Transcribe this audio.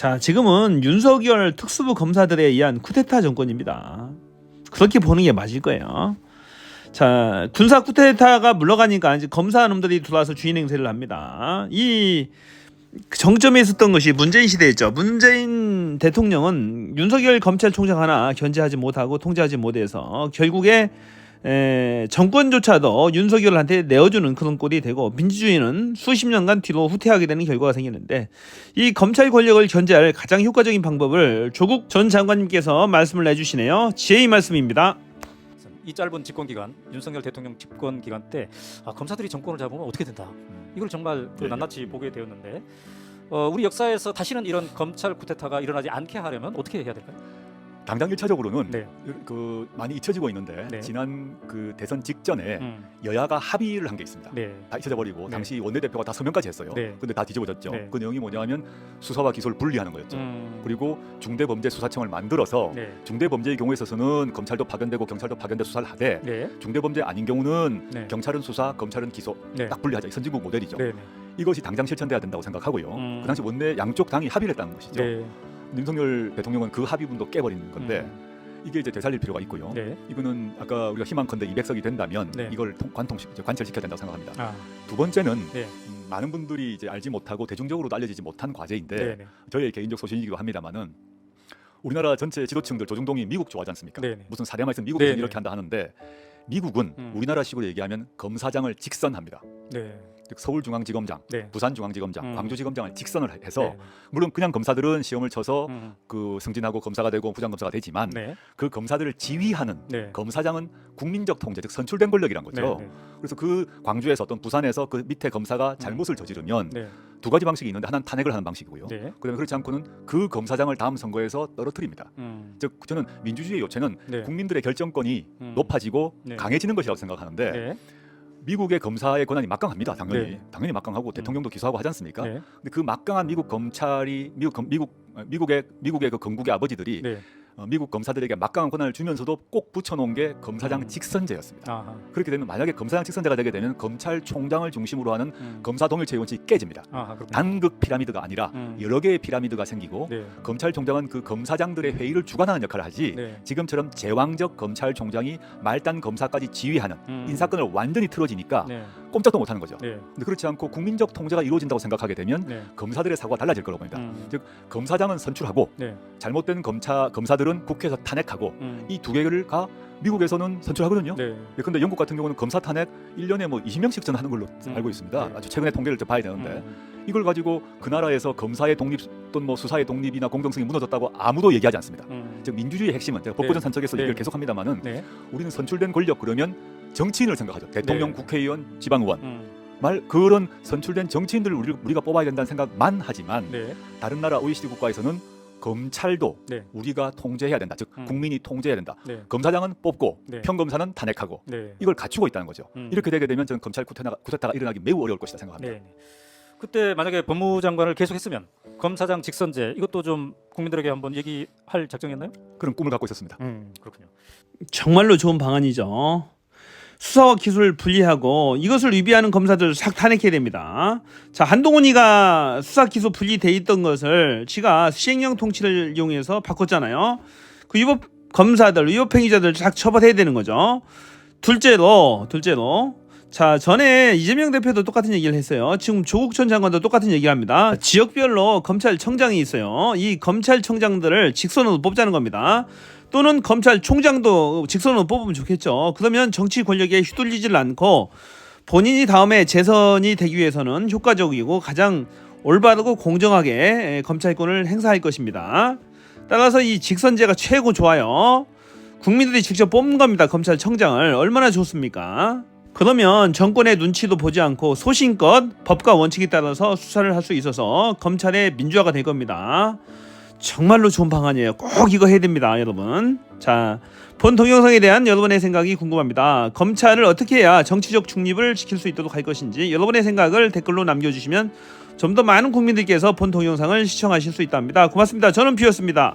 자, 지금은 윤석열 특수부 검사들에 의한 쿠데타 정권입니다. 그렇게 보는 게 맞을 거예요. 자, 군사 쿠데타가 물러가니까 이제 검사 놈들이 들어와서 주인 행세를 합니다. 이 정점에 있었던 것이 문재인 시대였죠. 문재인 대통령은 윤석열 검찰총장 하나 견제하지 못하고 통제하지 못해서 결국에 에, 정권조차도 윤석열한테 내어주는 그런 꼴이 되고 민주주의는 수십 년간 뒤로 후퇴하게 되는 결과가 생기는데 이 검찰 권력을 견제할 가장 효과적인 방법을 조국 전 장관님께서 말씀을 내주시네요. 지혜의 말씀입니다. 이 짧은 집권 기간 윤석열 대통령 집권 기간 때 아, 검사들이 정권을 잡으면 어떻게 된다. 이걸 정말 그 네. 낱낱이 보게 되었는데 어, 우리 역사에서 다시는 이런 검찰 쿠데타가 일어나지 않게 하려면 어떻게 해야 될까요? 당장 일차적으로는 네. 그 많이 잊혀지고 있는데 네. 지난 그 대선 직전에 음, 여야가 합의를 한 게 있습니다. 네. 다 잊혀져 버리고 네. 당시 원내대표가 다 서명까지 했어요. 네. 근데 다 뒤집어졌죠. 네. 그 내용이 뭐냐면 수사와 기소를 분리하는 거였죠. 음, 그리고 중대범죄수사청을 만들어서 네. 중대범죄의 경우에 있어서는 검찰도 파견되고 경찰도 파견돼 수사를 하되 네. 중대범죄 아닌 경우는 네. 경찰은 수사, 검찰은 기소 네. 딱 분리하자. 이 선진국 모델이죠. 네. 네. 이것이 당장 실천돼야 된다고 생각하고요. 음. 그 당시 원내 양쪽 당이 합의를 했다는 것이죠. 네. 윤석열 대통령은 그 합의문도 깨버리는 건데 음, 이게 이제 되살릴 필요가 있고요. 네. 이거는 아까 우리가 희망컨대 200석이 된다면 네. 이걸 통- 관통 관철시켜야 된다고 생각합니다. 아, 두 번째는 네. 음, 많은 분들이 이제 알지 못하고 대중적으로도 알려지지 못한 과제인데 네. 네. 저의 개인적 소신이기도 합니다만은 우리나라 전체 지도층들 조중동이 미국 좋아하지 않습니까? 네. 네. 무슨 사례만 있으면 미국 네, 이렇게 네. 한다 하는데 미국은 음. 우리나라식으로 얘기하면 검사장을 직선합니다. 네. 즉 서울중앙지검장, 네. 부산중앙지검장, 음. 광주지검장을 직선을 해서 네. 물론 그냥 검사들은 시험을 쳐서 음, 그 승진하고 검사가 되고 부장검사가 되지만 네. 그 검사들을 지휘하는 네. 검사장은 국민적 통제, 즉 선출된 권력이란 거죠. 네. 네. 그래서 그 광주에서 어떤 부산에서 그 밑에 검사가 잘못을 저지르면 네. 두 가지 방식이 있는데 하나는 탄핵을 하는 방식이고요. 네. 그다음에 그렇지 않고는 그 검사장을 다음 선거에서 떨어뜨립니다. 음, 즉 저는 민주주의의 요체는 네. 국민들의 결정권이 음. 높아지고 네. 강해지는 것이라고 생각하는데 네. 미국의 검사의 권한이 막강합니다. 당연히 네. 당연히 막강하고 대통령도 기소하고 하지 않습니까? 네. 근데 그 막강한 미국 검찰이 미국 검- 미국 어, 미국의 미국의 그 건국의 아버지들이 네. 어, 미국 검사들에게 막강한 권한을 주면서도 꼭 붙여놓은 게 검사장 음. 직선제였습니다. 아하. 그렇게 되면 만약에 검사장 직선제가 되게 되면 검찰총장을 중심으로 하는 음. 검사 동일체 원칙이 깨집니다. 아하. 단극 피라미드가 아니라 음. 여러 개의 피라미드가 생기고 네. 검찰총장은 그 검사장들의 회의를 주관하는 역할을 하지 네. 지금처럼 제왕적 검찰총장이 말단 검사까지 지휘하는 음. 인사권을 완전히 틀어지니까 네. 꼼짝도 못하는 거죠. 네. 근데 그렇지 않고 국민적 통제가 이루어진다고 생각하게 되면 네. 검사들의 사고가 달라질 거라고 봅니다. 음. 즉 검사장은 선출하고 네. 잘못된 검사 검사들은 국회에서 탄핵하고 음. 이 두 개를 가 미국에서는 선출하거든요. 네. 그런데 영국 같은 경우는 검사 탄핵 1년에 뭐 20명씩 전 하는 걸로 음. 알고 있습니다. 네. 아주 최근에 통계를 좀 봐야 되는데 음. 이걸 가지고 그 나라에서 검사의 독립 또는 뭐 수사의 독립이나 공정성이 무너졌다고 아무도 얘기하지 않습니다. 음. 즉 민주주의의 핵심은 제가 법고전 산책에서 네. 얘기를 계속합니다만은 네. 우리는 선출된 권력 그러면 정치인을 생각하죠. 대통령, 네. 국회의원, 지방의원 음. 말 그런 선출된 정치인들을 우리, 우리가 뽑아야 된다는 생각만 하지만 네. 다른 나라 OECD 국가에서는 검찰도 네. 우리가 통제해야 된다. 즉 음. 국민이 통제해야 된다. 네. 검사장은 뽑고 네. 평검사는 탄핵하고 네. 이걸 갖추고 있다는 거죠. 음. 이렇게 되게 되면 저는 검찰 쿠데타가, 쿠데타가 일어나기 매우 어려울 것이다 생각합니다. 네. 네. 그때 만약에 법무장관을 계속했으면 검사장 직선제 이것도 좀 국민들에게 한번 얘기할 작정이었나요? 그런 꿈을 갖고 있었습니다. 음. 그렇군요. 정말로 좋은 방안이죠. 수사와 기술을 분리하고 이것을 위배하는 검사들 싹 탄핵해야 됩니다. 자 한동훈이가 수사 기소 분리돼 있던 것을 지가 시행령 통치를 이용해서 바꿨잖아요. 그 위법 검사들, 위법 행위자들 싹 처벌해야 되는 거죠. 둘째로, 둘째로. 자 전에 이재명 대표도 똑같은 얘기를 했어요. 지금 조국 전 장관도 똑같은 얘기를 합니다. 지역별로 검찰청장이 있어요. 이 검찰청장들을 직선으로 뽑자는 겁니다. 또는 검찰총장도 직선으로 뽑으면 좋겠죠. 그러면 정치 권력에 휘둘리질 않고 본인이 다음에 재선이 되기 위해서는 효과적이고 가장 올바르고 공정하게 검찰권을 행사할 것입니다. 따라서 이 직선제가 최고 좋아요. 국민들이 직접 뽑는 겁니다. 검찰청장을 얼마나 좋습니까? 그러면 정권의 눈치도 보지 않고 소신껏 법과 원칙에 따라서 수사를 할 수 있어서 검찰의 민주화가 될 겁니다. 정말로 좋은 방안이에요. 꼭 이거 해야 됩니다, 여러분. 자, 본 동영상에 대한 여러분의 생각이 궁금합니다. 검찰을 어떻게 해야 정치적 중립을 지킬 수 있도록 할 것인지 여러분의 생각을 댓글로 남겨주시면 좀 더 많은 국민들께서 본 동영상을 시청하실 수 있답니다. 고맙습니다. 저는 비었습니다.